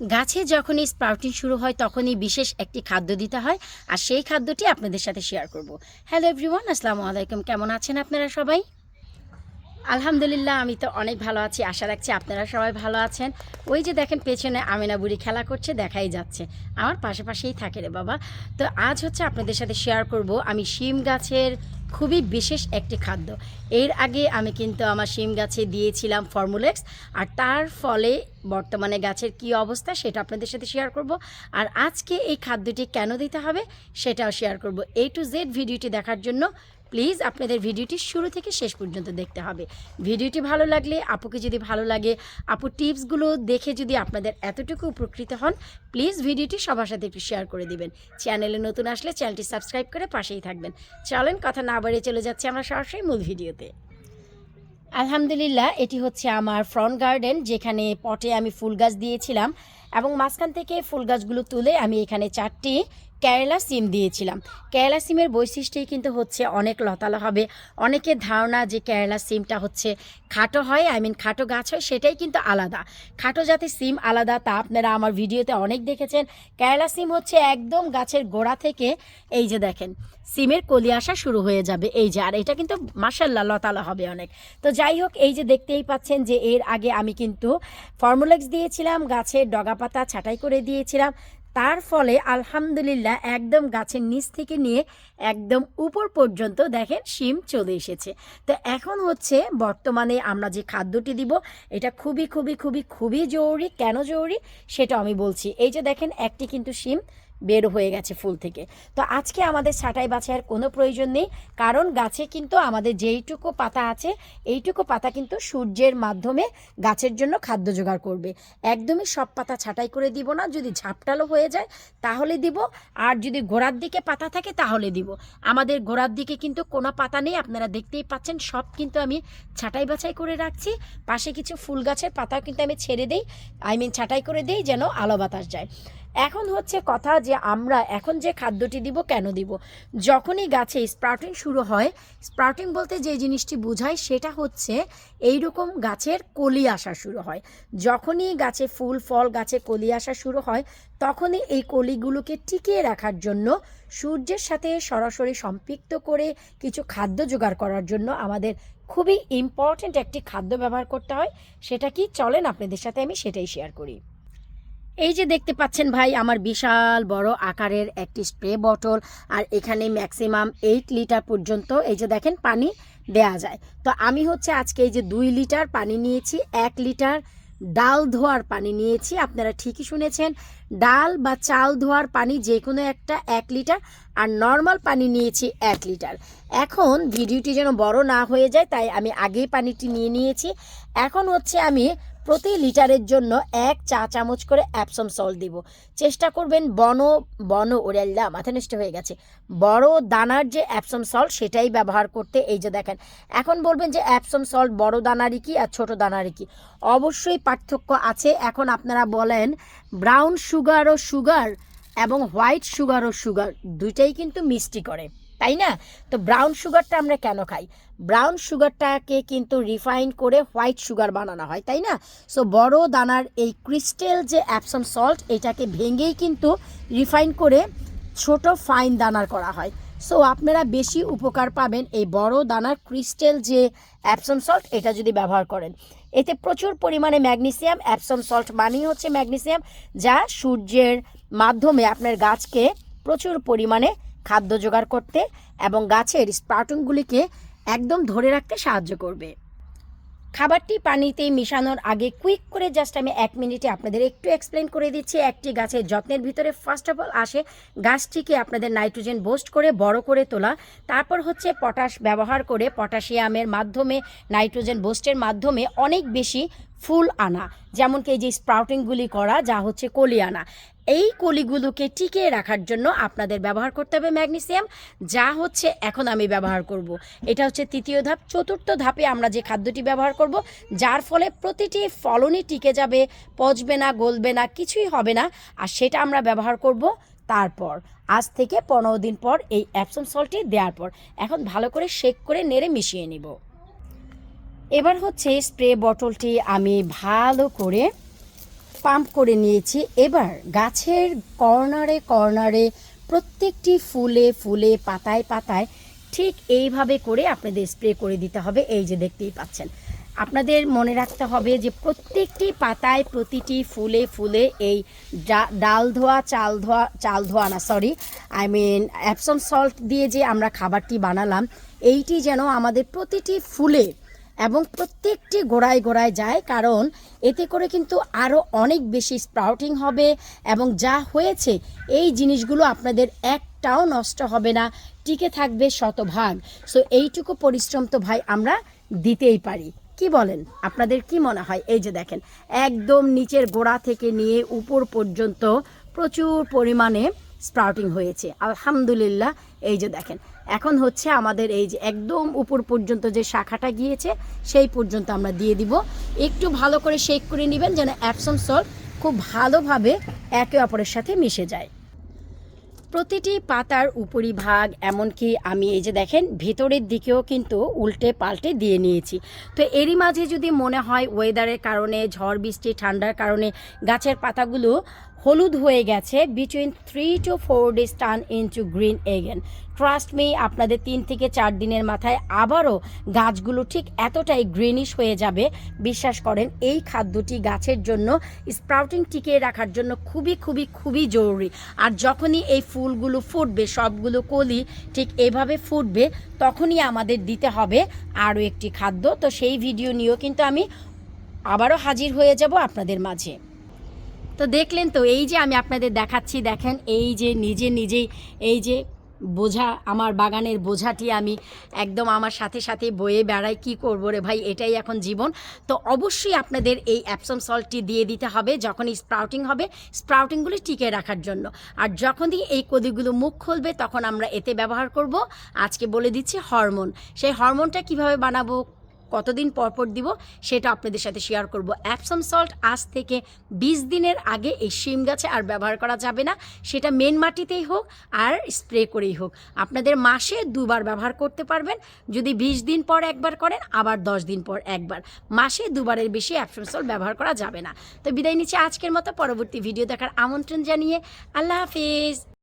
গাছে যখনই স্প্রাউটিং শুরু হয়, তখনই বিশেষ একটি খাদ্য দিতে হয়। আর সেই খাদ্যটি আপনাদের সাথে শেয়ার করব। হ্যালো এভরিওয়ান আসসালামু আলাইকুম। কেমন আছেন আপনারা সবাই? আলহামদুলিল্লাহ, আমি তো অনেক ভালো আছি। আশা রাখছি আপনারা সবাই ভালো আছেন। ওই যে দেখেন, পেছনে আমিনা বুড়ি খেলা করছে, দেখাই যাচ্ছে। আমার পাশে পাশেই থাকে রে বাবা। তো আজ হচ্ছে আপনাদের সাথে শেয়ার করব আমি শিম গাছের খুবই বিশেষ একটি খাদ্য। এর আগে আমি কিন্তু আমার শিম গাছে দিয়েছিলাম ফর্মুলেক্স, আর তার ফলে বর্তমানে গাছের কি অবস্থা সেটা আপনাদের সাথে শেয়ার করব। আর আজকে এই খাদ্যটি কেন দিতে হবে সেটাও শেয়ার করব। এ টু জেড ভিডিওটি দেখার জন্য প্লিজ আপনাদের ভিডিওটি শুরু থেকে শেষ পর্যন্ত দেখতে হবে। ভিডিওটি ভালো লাগলে, আপুকে যদি ভালো লাগে, আপু টিপসগুলো দেখে যদি আপনাদের এতটুকু উপকৃত হন, প্লিজ ভিডিওটি সবার সাথে একটু শেয়ার করে দিবেন। চ্যানেলে নতুন আসলে চ্যানেলটি সাবস্ক্রাইব করে পাশেই থাকবেন। চলেন কথা না বাড়িয়ে চলে যাচ্ছে আমরা সরাসরি মূল ভিডিওতে। আলহামদুলিল্লাহ, এটি হচ্ছে আমার ফ্রন্ট গার্ডেন যেখানে পটে আমি ফুল গাছ দিয়েছিলাম এবং মাঝখান থেকে ফুল গাছগুলো তুলে আমি এখানে চারটি কেরালা সিম দিয়েছিলাম। কেরালা সিমের বৈশিষ্ট্যই কিন্তু হচ্ছে অনেক লতালো হবে। অনেকের ধারণা যে কেরালা সিমটা হচ্ছে খাটো হয়, আই মিন খাটো গাছ হয়, সেটাই কিন্তু আলাদা। খাটো জাতের সিম আলাদা, তা আপনারা আমার ভিডিওতে অনেক দেখেছেন। কেরালা সিম হচ্ছে একদম গাছের গোড়া থেকে এই যে দেখেন, সিমের কলি আসা শুরু হয়ে যাবে। এই যে, আর এটা কিন্তু মাসাল্লাহ লতালা হবে অনেক। তো যাই হোক, এই যে দেখতেই পাচ্ছেন যে এর আগে আমি কিন্তু ফর্মুলেক্স দিয়েছিলাম, গাছের ডগা পাতা ছাঁটাই করে দিয়েছিলাম। তার ফলে আলহামদুলিল্লাহ একদম গাছের নিচ থেকে নিয়ে একদম উপর পর্যন্ত দেখেন শিম চলে এসেছে। তো এখন হচ্ছে বর্তমানে আমরা যে খাদ্যটি দিব, এটা খুবই খুবই খুবই খুবই জরুরি। কেন জরুরি? সেটা আমি বলছি। এই যে দেখেন, একটি কিন্তু শিম বের হয়ে গেছে ফুল থেকে। তো আজকে আমাদের ছাঁটাই বাছাইয়ের কোনো প্রয়োজন নেই, কারণ গাছে কিন্তু আমাদের যেইটুকু পাতা আছে, এইটুকু পাতা কিন্তু সূর্যের মাধ্যমে গাছের জন্য খাদ্য জোগাড় করবে। একদমই সব পাতা ছাঁটাই করে দিব না, যদি ঝাপটালো হয়ে যায় তাহলে দিব, আর যদি গোড়ার দিকে পাতা থাকে তাহলে দিব। আমাদের গোড়ার দিকে কিন্তু কোনো পাতা নেই, আপনারা দেখতেই পাচ্ছেন, সব কিন্তু আমি ছাঁটাই বাছাই করে রাখছি। পাশে কিছু ফুল গাছের পাতাও কিন্তু আমি ছেড়ে দিই, আই মিন ছাঁটাই করে দিই যেন আলো বাতাস যায়। এখন হচ্ছে কথা যে আমরা এখন যে খাদ্যটি দিব, কেন দিব? যখনই গাছে স্প্রাউটিং শুরু হয় স্প্রাউটিং বলতে যে জিনিসটি বোঝায় সেটা হচ্ছে এই রকম গাছের কলি আসা শুরু হয়। যখনই গাছে ফুল, ফল, গাছে কলি আসা শুরু হয়, তখনই এই কলিগুলোকে টিকিয়ে রাখার জন্য, সূর্যের সাথে সরাসরি সম্পৃক্ত করে কিছু খাদ্য জোগাড় করার জন্য আমাদের খুবই ইম্পর্ট্যান্ট একটি খাদ্য ব্যবহার করতে হয়। সেটা কি? চলেন আপনাদের সাথে আমি সেটাই শেয়ার করি। এই যে দেখতে পাচ্ছেন ভাই, আমার বিশাল বড় আকারের একটি স্প্রে বটল আর এখানে ম্যাক্সিমাম এইট লিটার পর্যন্ত এই যে দেখেন পানি দেয়া যায়। তো আমি হচ্ছে আজকে এই যে দুই লিটার পানি নিয়েছি, এক লিটার ডাল ধোয়ার পানি নিয়েছি, আপনারা ঠিকই শুনেছেন। ডাল বা চাল ধোয়ার পানি যে কোনো একটা এক লিটার আর নর্মাল পানি নিয়েছি এক লিটার এখন ভিডিওটি যেন বড় না হয়ে যায়, তাই আমি আগেই পানিটি নিয়ে নিয়েছি। এখন হচ্ছে আমি প্রতি লিটারের জন্য এক চা চামচ করে অ্যাপসম সল্ট দিব। চেষ্টা করবেন বন বন ওরে আল্লাহ মাথা নষ্ট হয়ে গেছে। বড় দানার যে অ্যাপসম সল্ট সেটাই ব্যবহার করতে এই যে দেখেন, এখন বলবেন যে অ্যাপসম সল্ট বড় দানারই কি আর ছোট দানারই কি? অবশ্যই পার্থক্য আছে, এখন আপনারা বলেন ব্রাউন সুগার ও সুগার এবং হোয়াইট সুগার ও সুগার দুইটাই কিন্তু মিষ্টি করে। তাই না? তো ব্রাউন সুগারটা আমরা কেন খাই? ব্রাউন সুগারটাকে কিন্তু রিফাইন করে হোয়াইট সুগার বানানো হয়, তাই না? সো বড় দানার এই ক্রিস্টেল যে অ্যাপসম সল্ট এটাকে ভেঙেই কিন্তু রিফাইন করে ছোট ফাইন দানার করা হয়। সো আপনারা বেশি উপকার পাবেন এই বড় দানার ক্রিস্টেল যে অ্যাপসম সল্ট এটা যদি ব্যবহার করেন। এতে প্রচুর পরিমাণে ম্যাগনেসিয়াম অ্যাপসম সল্ট মানেই হচ্ছে ম্যাগনেসিয়াম যা সূর্যের মাধ্যমে আপনার গাছকে প্রচুর পরিমাণে খাদ্য জোগাড় করতে এবং গাছের স্পার্টনগুলিকে একদম ধরে রাখতে সাহায্য করবে। খাবারটি পানিতে মিশানোর আগে কুইক করে জাস্ট আমি এক মিনিটে আপনাদের একটু এক্সপ্লেন করে দিচ্ছি। একটি গাছের যত্নের ভিতরে ফার্স্ট অফ অল আসে গাছটিকে আপনাদের নাইট্রোজেন বোস্ট করে, বড় করে তোলা। তারপর হচ্ছে পটাশ ব্যবহার করে পটাশিয়ামের মাধ্যমে, নাইট্রোজেন বোস্টের মাধ্যমে অনেক বেশি ফুল আনা যেমন কি এই যে স্প্রাউটিংগুলি করা, যা হচ্ছে কলি আনা। এই কলিগুলোকে টিকিয়ে রাখার জন্য আপনাদের ব্যবহার করতে হবে ম্যাগনেসিয়াম, যা হচ্ছে এখন আমি ব্যবহার করব। এটা হচ্ছে তৃতীয় ধাপ। চতুর্থ ধাপে আমরা যে খাদ্যটি ব্যবহার করব, যার ফলে প্রতিটি ফলনই টিকে যাবে, পচবে না, গলবে না, কিছুই হবে না, আর সেটা আমরা ব্যবহার করব তারপর। আজ থেকে পনেরো দিন পর এই অ্যাপসম সল্টটি দেওয়ার পর। এখন ভালো করে শেক করে নেড়ে মিশিয়ে নিব। এবার হচ্ছে স্প্রে বটলটি আমি ভালো করে পাম্প করে নিয়েছি। এবার গাছের কর্নারে কর্নারে প্রত্যেকটি ফুলে ফুলে পাতায় পাতায় ঠিক এইভাবে করে আপনাদের স্প্রে করে দিতে হবে। এই যে দেখতেই পাচ্ছেন। আপনাদের মনে রাখতে হবে যে প্রত্যেকটি পাতায় প্রতিটি ফুলে ফুলে এই ডাল ধোয়া, চাল ধোয়া চাল ধোয়া না sorry I mean Epsom salt দিয়ে যে আমরা খাবারটি বানালাম, এইটি যেন আমাদের প্রতিটি ফুলে এবং প্রত্যেকটি গোড়ায় গোড়ায় যায়, কারণ এতে করে কিন্তু আরও অনেক বেশি স্প্রাউটিং হবে এবং যা হয়েছে, এই জিনিসগুলো আপনাদের একটাও নষ্ট হবে না, টিকে থাকবে শতভাগ। সো এইটুকু পরিশ্রম তো ভাই আমরা দিতেই পারি। কি বলেন? আপনাদের কি মনে হয়? এই যে দেখেন, একদম নিচের গোড়া থেকে নিয়ে উপর পর্যন্ত প্রচুর পরিমাণে স্প্রাউটিং হয়েছে। আলহামদুলিল্লাহ, এই যে দেখেন এখন হচ্ছে আমাদের এই যে একদম উপর পর্যন্ত যে শাখাটা গিয়েছে, সেই পর্যন্ত আমরা দিয়ে দিব। একটু ভালো করে শেক করে নেবেন যেন অ্যাপসম সল্ট খুব ভালোভাবে একে অপরের সাথে মিশে যায়। প্রতিটি পাতার উপরিভাগ, এমনকি আমি এই যে দেখেন, ভেতরের দিকেও কিন্তু উল্টে পাল্টে দিয়ে নিয়েছি। তো এরই মাঝে যদি মনে হয় ওয়েদারের কারণে, ঝড় বৃষ্টি, ঠান্ডার কারণে গাছের পাতাগুলো হলুদ হয়ে গেছে between three to four days turn into green again trust me আপনাদের তিন থেকে চার দিনের মাথায় আবারও গাছগুলো ঠিক এতটাই গ্রিনিশ হয়ে যাবে। বিশ্বাস করেন, এই খাদ্যটি গাছের জন্য স্প্রাউটিং টিকিয়ে রাখার জন্য খুবই খুবই খুবই জরুরি। আর যখনই এই ফুলগুলো ফুটবে, সবগুলো কলি ঠিক এভাবে ফুটবে, তখনই আমাদের দিতে হবে আরও একটি খাদ্য। তো সেই ভিডিও নিয়েও কিন্তু আমি আবারও হাজির হয়ে যাব আপনাদের মাঝে। তো দেখলেন তো, এই যে আমি আপনাদের দেখাচ্ছি, দেখেন, এই যে নিজে নিজেই, এই যে বোঝা, আমার বাগানের বোঝাটি আমি একদম আমার সাথে সাথে বয়ে বেড়াই, কি করব রে ভাই, এটাই এখন জীবন। তো অবশ্যই আপনাদের এই অ্যাপসম সল্টটি দিয়ে দিতে হবে যখনই স্প্রাউটিং হবে স্প্রাউটিংগুলো টিকে রাখার জন্য। আর যখনই এই কদিগুলো মুখ খুলবে, তখন আমরা এতে ব্যবহার করব। আজকে বলে দিচ্ছি হরমোন। সেই হরমোনটা কীভাবে বানাবো কতদিন পর পর দিব সেটা আপনাদের সাথে শেয়ার করব। অ্যাপসম সল্ট আজ থেকে বিশ দিনের আগে এই শিম গাছে আর ব্যবহার করা যাবে না। সেটা মেন মাটিতেই হোক আর স্প্রে করেই হোক। আপনাদের মাসে দুবার ব্যবহার করতে পারবেন। যদি বিশ দিন পর একবার করেন, আবার দশ দিন পর একবার। মাসে দুবারের বেশি অ্যাপসম সল্ট ব্যবহার করা যাবে না। তো বিদায় নিচ্ছে আজকের মতো। পরবর্তী ভিডিও দেখার আমন্ত্রণ জানিয়ে আল্লাহ হাফিজ।